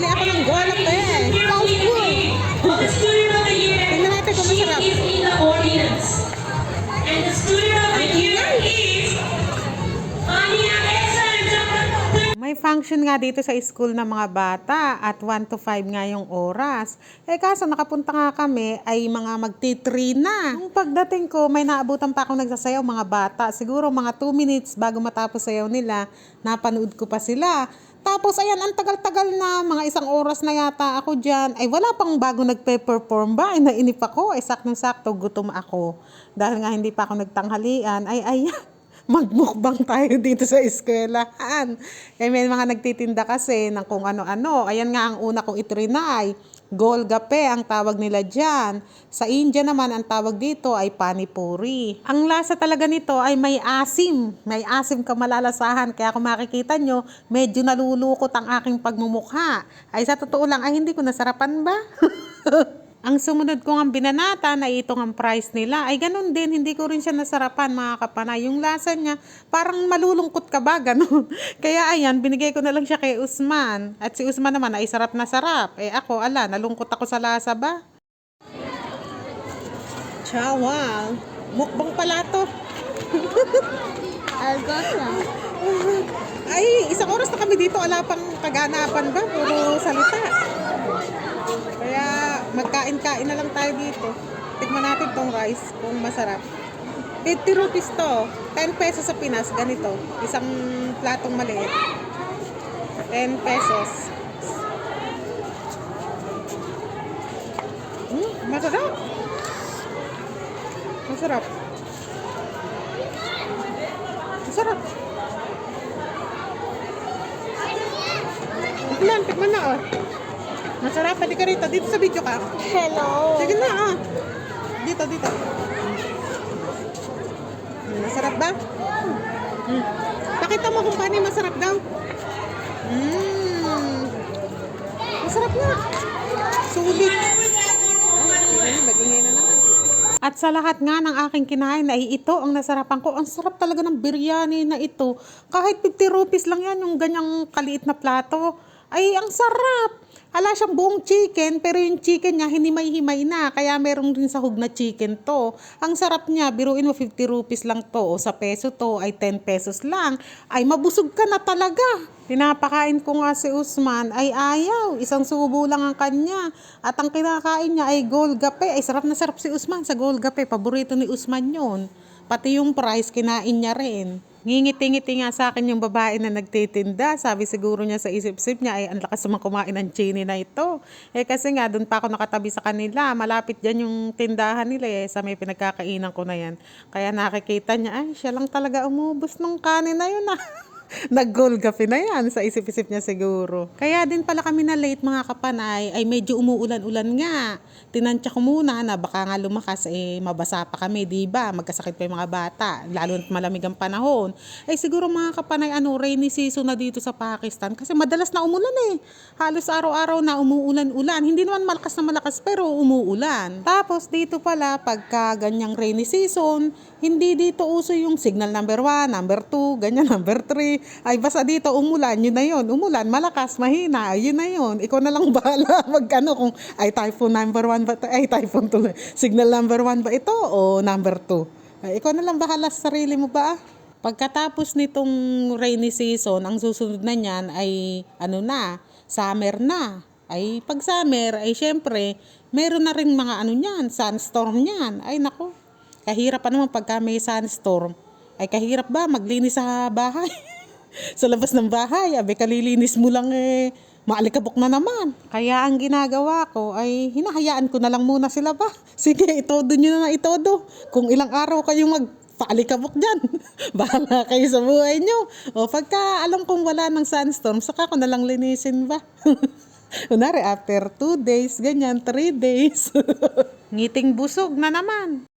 Bibili ako ng golap eh. Sounds function nga dito sa school ng mga bata at 1 to 5 nga yung oras. Eh kaso nakapunta nga kami ay mga magti-3 na. Nung pagdating ko, may naabutan pa akong nagsasayaw mga bata. Siguro mga 2 minutes bago matapos sayaw nila, napanood ko pa sila. Tapos ayan, ang tagal-tagal na, mga isang oras na yata ako dyan. Ay wala pang bago nagpe-perform ba? Ay nainip ako, ay saktong-sakto, gutom ako. Dahil nga hindi pa ako nagtanghalian, ay ayan magmukbang tayo dito sa eskwelahan. Eh, may mga nagtitinda kasi ng kung ano-ano. Ayan nga ang una kong itrinay. Golgape ang tawag nila dyan. Sa India naman, ang tawag dito ay panipuri. Ang lasa talaga nito ay may asim. May asim ka malalasahan. Kaya kung makikita nyo, medyo nalulukot ang aking pagmumukha. Ay sa totoo lang, ay hindi ko nasarapan ba? Ang sumunod ko ang binanata na itong ang price nila ay ganun din, hindi ko rin siya nasarapan mga kapanay. Yung lasa niya, parang malulungkot ka ba, ganun. Kaya ayan, binigay ko na lang siya kay Usman. At si Usman naman ay sarap na sarap. Eh ako, ala, nalungkot ako sa lasa ba? Chawal, mukbang pala to. Algosa. Ay, isang oras na kami dito, ala pang kaganapan ba? Puro salita. Kaya magkain-kain na lang tayo dito. Tikman natin tong rice kung masarap. 50 rupees to. 10 pesos sa Pinas, ganito. Isang platong maliit. 10 pesos. Hmm, masarap. Masarap. Masarap. Tikman, tikman na oh. Masarap, pwede ka rito. Dito sa video ka. Hello. Sige na ah. Dito, dito. Masarap ba? Hmm. Pakita mo kung paano masarap daw. Mm. Masarap na. Sulit. Ay, nag-ingay na naman. At sa lahat nga ng aking kinain ay ito ang nasarapan ko. Ang sarap talaga ng biryani na ito. Kahit 50 rupees lang yan yung ganyang kaliit na plato. Ay, ang sarap. Ala siyang buong chicken, pero yung chicken niya hinimay-himay na. Kaya meron din sahog na chicken to. Ang sarap niya, biruin mo 50 rupees lang to. O sa peso to ay 10 pesos lang. Ay, mabusog ka na talaga. Pinapakain ko nga si Usman ay ayaw. Isang subo lang ang kanya. At ang kinakain niya ay golgape. Ay, sarap na sarap si Usman sa golgape. Paborito ni Usman yon. Pati yung price, kinain niya rin. Ngingiti-ngiti nga sa akin yung babae na nagtitinda. Sabi siguro niya sa isip-isip niya ay ang lakas naman kumain ng chini na ito. Eh kasi nga doon pa ako nakatabi sa kanila. Malapit dyan yung tindahan nila eh. Sa may pinagkakainan ko na yan. Kaya nakikita niya, ay siya lang talaga umubos ng kanin na yun ah. Nag-golgape na yan sa isip-isip niya siguro. Kaya din pala kami na late mga kapanay ay medyo umuulan-ulan nga. Tinansya ko muna na baka nga lumakas eh mabasa pa kami, di ba? Magkasakit pa yung mga bata, lalo na't malamig ang panahon. Ay siguro mga kapanay ano, rainy season na dito sa Pakistan kasi madalas na umulan eh. Halos araw-araw na umuulan-ulan. Hindi naman malakas na malakas pero umuulan. Tapos dito pala pagka ganyang rainy season, hindi dito uso yung signal number 1, number 2, ganyan number 3. Ay basta dito umulan, yun na yun. Umulan, malakas, mahina, yun na yun. Ikaw na lang bahala magkano kung ay typhoon number 1 ba, ay typhoon tuloy. Signal number 1 ba ito o number 2? Ay, ikaw na lang bahala sa sarili mo ba? Pagkatapos nitong rainy season, ang susunod na niyan ay ano na, summer na. Ay pag summer, ay syempre, meron na rin mga ano niyan, sunstorm niyan. Ay nako, kahirap pa naman pagka may sunstorm. Ay kahirap ba maglinis sa bahay? sa labas ng bahay, abe kalilinis mo lang eh, maalikabok na naman. Kaya ang ginagawa ko ay hinahayaan ko na lang muna sila ba. Sige, itodo nyo na na itodo. Kung ilang araw kayong mag paalikabok dyan. Bahala kayo sa buhay nyo. O pagka alam kong wala ng sunstorm, saka ko na lang linisin ba? Kunwari, after 2 days, ganyan, 3 days. Ngiting busog na naman.